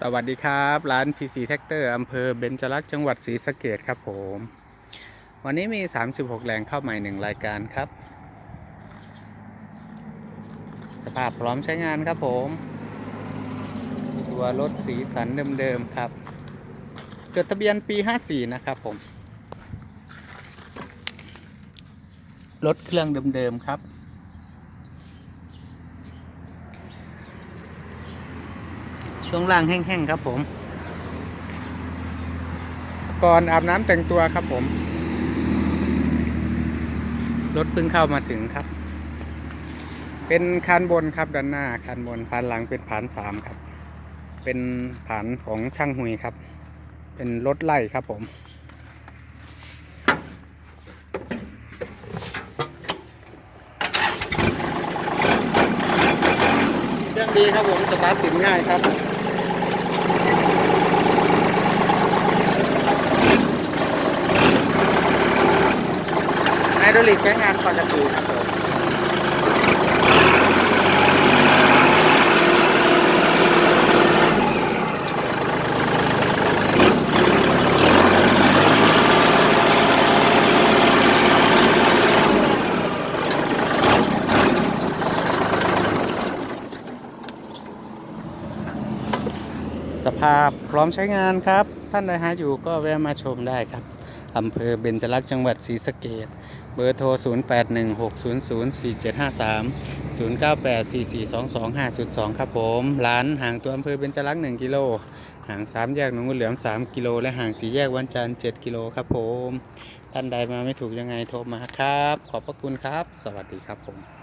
สวัสดีครับ ร้าน PC Tractor อำเภอเบญจรักษ์จังหวัดศรีสะเกดครับผม วันนี้มี 36แหล่งเข้าใหม่1รายการครับ สภาพพร้อมใช้งานครับผม ตัวรถสีสันเดิมๆครับ จดทะเบียนปี 54 นะครับผม รถเครื่องเดิมๆครับ ช่วงล่างแห้งๆครับผม ก่อนอาบน้ำแต่งตัวครับผม รถเพิ่งเข้ามาถึงครับ เป็นคันบนครับด้านหน้าคันบนผ่านหลังเป็นผ่านสามครับ เป็นผ่านของช่างหุยครับ เป็นรถไล่ครับผม เครื่อง ดีครับผมสตาร์ทติดง่ายครับไฮดรอลิกใช้งานปกติครับผม สภาพพร้อมใช้งานครับ ท่านใดหาอยู่ก็แวะมาชมได้ครับอำเภอเบญจรักษ์จังหวัดศรีสะเกษเบอร์โทร 0816004753 0984422502 ครับผม ร้านห่างตัวอำเภอเบญจรักษ์1กิโลห่าง 3 แยกหนองงูเหลือม 3 กิโล และห่าง 4 แยกวันจันทร์ 7 กิโลครับผม ท่านใดมาไม่ถูกยังไงโทรมาครับ ขอบพระคุณครับ สวัสดีครับผม